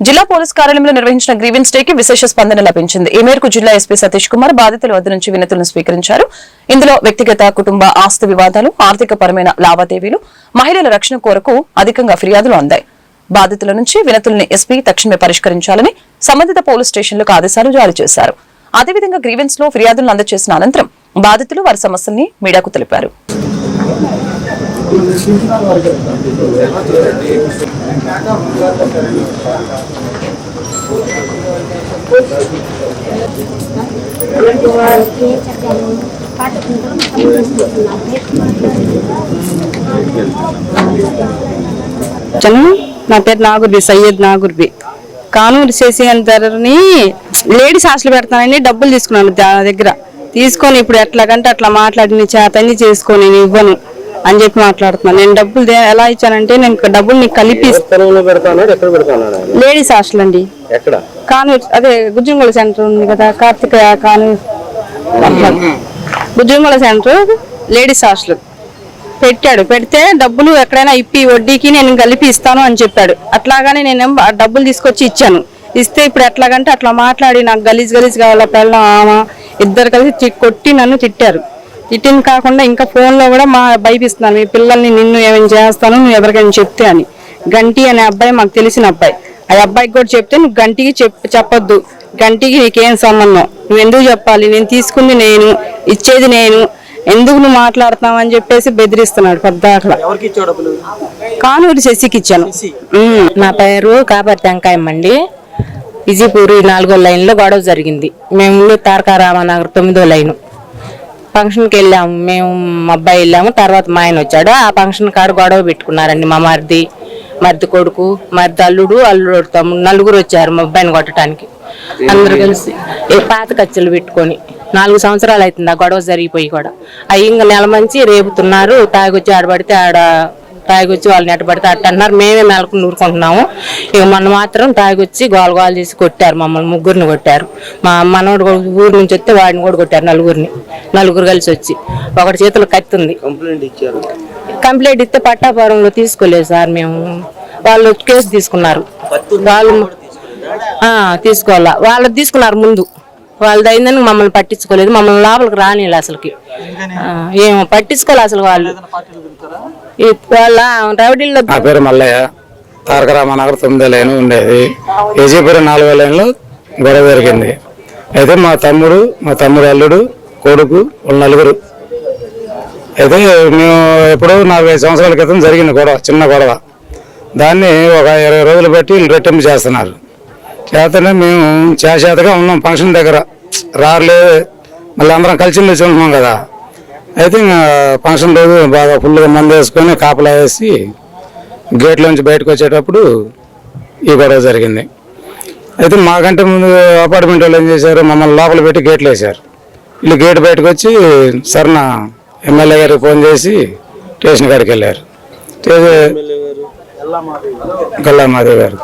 జిల్లా పోలీస్ కార్యాలయంలో నిర్వహించిన గ్రీవెన్స్ డే కి విశేష స్పందన లభించింది. ఈ మేరకు జిల్లా ఎస్పీ సతీష్ కుమార్ బాధితుల వద్ద నుంచి వినతులను స్వీకరించారు. ఇందులో వ్యక్తిగత కుటుంబ ఆస్తి వివాదాలు ఆర్థిక పరమైన లావాదేవీలు మహిళల రక్షణ కోరకు అధికంగా ఫిర్యాదులు అందాయి. బాధితుల నుంచి వినతుల్ని ఎస్పీ తక్షణమే పరిష్కరించాలని సంబంధిత పోలీస్ స్టేషన్లకు ఆదేశాలు జారీ చేశారు. అదేవిధంగా గ్రీవెన్స్లో ఫిర్యాదులను అందజేసిన అనంతరం బాధితులు వారి సమస్యల్ని మీడియాకు తెలిపారు. చను నా పేరు నాగుర్బి సయ్యద్ నాగుర్బి కానూరు చేసి అంతని లేడీస్ హాస్టల్ పెడతానని డబ్బులు తీసుకున్నాను దాని దగ్గర. తీసుకొని ఇప్పుడు ఎట్లాగంటే అట్లా మాట్లాడి నీ చేతని చేసుకొని నేను ఇవ్వను. అని చెప్పి మాట్లాడుతున్నాను నేను డబ్బులు ఎలా ఇచ్చానంటే నేను డబ్బులు నీకు కలిపి లేడీస్ హాస్టల్ అండి. కానూరు అదే గుజ్జంగోళ సెంటర్ ఉంది కదా కార్తిక అట్లా. గుజ్జంగోళ సెంటర్ లేడీస్ హాస్టల్. పెట్టాడు. పెడితే డబ్బులు ఎక్కడైనా ఇప్పి వడ్డీకి నేను కలిపి ఇస్తాను అని చెప్పాడు. అట్లాగానే నేను డబ్బులు తీసుకొచ్చి ఇచ్చాను. ఇస్తే ఇప్పుడు ఎట్లాగంటే అట్లా మాట్లాడి నాకు గలీజ్ గలీజ్ కావాలా పెళ్ళం ఆమా ఇద్దరు కలిసి కొట్టి నన్ను తిట్టారు. తిట్టింది కాకుండా ఇంకా ఫోన్లో కూడా మా భయపిస్తున్నాను మీ పిల్లల్ని నిన్ను ఏమైనా చేస్తాను నువ్వు ఎవరికైనా చెప్తే అని. గంటి అనే అబ్బాయి మాకు తెలిసిన అబ్బాయి. ఆ అబ్బాయికి కూడా చెప్తే నువ్వు గంటికి చెప్ చెప్పొద్దు. గంటికి నీకేం సంబంధం? నువ్వు ఎందుకు చెప్పాలి? నేను తీసుకుంది నేను ఇచ్చేది నేను. ఎందుకు నువ్వు మాట్లాడుతున్నావు అని చెప్పేసి బెదిరిస్తున్నాడు పెద్ద అట్లా ఎవరికి ఇచ్చావు డబ్బులు? కానూరు శశికి ఇచ్చాను. నా పేరు కాపర్ టెంకాయమ్మ అండి. విజయపూర్ నాలుగో లైన్లో గొడవ జరిగింది. మేము ఇల్లు తారకా రామనగర్ తొమ్మిదో లైను. ఫంక్షన్కి వెళ్ళాము మేము మా అబ్బాయి వెళ్ళాము. తర్వాత మా ఆయన వచ్చాడు. ఆ ఫంక్షన్ కాడ గొడవ పెట్టుకున్నారండి మా మరిది మరిది కొడుకు మరిది అల్లుడు అల్లుడు తమ్ముడు నలుగురు వచ్చారు మా అబ్బాయిని కొట్టడానికి. అందరూ కలిసి ఏ పాత కచ్చలు పెట్టుకొని నాలుగు సంవత్సరాలు అవుతుంది ఆ గొడవ జరిగిపోయి కూడా. అవి ఇంకా నెల మంచి రేపుతున్నారు. తాగొచ్చి ఆడబడితే ఆడ తాగొచ్చి వాళ్ళని ఎట్టబడితే అట్ట అన్నారు. మేమే మెలకు నూరుకుంటున్నాము. ఇక మొన్న మాత్రం తాగొచ్చి గోల గోల చేసి కొట్టారు మమ్మల్ని. ముగ్గురిని కొట్టారు. మా మనోడు కూడా ఊరు నుంచి వస్తే వాడిని కూడా కొట్టారు నలుగురిని. నలుగురు కలిసి వచ్చి. ఒకటి చేతులు కత్తి ఉంది. కంప్లైంట్ ఇచ్చారు. కంప్లైంట్ ఇస్తే పట్టాపురంలో తీసుకోలేదు సార్ మేము. వాళ్ళు కేసు తీసుకున్నారు. వాళ్ళు తీసుకోవాలా. వాళ్ళు తీసుకున్నారు ముందు. వాళ్ళది అయిందని మమ్మల్ని పట్టించుకోలేదు మమ్మల్ని లోపలికి రానిలే అసలుకి. ఏమో పట్టించుకోలే అసలు వాళ్ళు. వాళ్ళ రౌడీల్లో నా పేరు మల్లయ్య. తారక రామనగర్ తొమ్మిదో లైన్ ఉండేది. విజయపురం నాలుగో లైన్లో గొడవ జరిగింది. అయితే మా తమ్ముడు మా తమ్ముడు అల్లుడు కొడుకు వాళ్ళు నలుగురు. అయితే మేము ఎప్పుడో నాలుగైదు సంవత్సరాల క్రితం జరిగింది గొడవ చిన్న గొడవ. దాన్ని ఒక ఇరవై రోజులు బట్టి వీళ్ళు రెట్టింపు చేస్తున్నారు. చేతనే మేము చేసేతగా ఉన్నాం ఫంక్షన్ దగ్గర. రారులే మళ్ళీ అందరం కలిసి మెలిసి ఉంటున్నాం కదా. అయితే ఇంకా ఫంక్షన్ రోజు బాగా ఫుల్గా మంది వేసుకొని కాపలా వేసి గేట్లోంచి బయటకు వచ్చేటప్పుడు ఈ గొడవ జరిగింది. అయితే మాకంటే ముందు అపార్ట్మెంట్ వాళ్ళు ఏం చేశారు మమ్మల్ని లోపల పెట్టి గేట్లు వేశారు. వీళ్ళు గేట్ బయటకు వచ్చి సరణ ఎమ్మెల్యే గారికి ఫోన్ చేసి స్టేషన్ కాడికి వెళ్ళారు. గల్లా మాధవ్ గారు.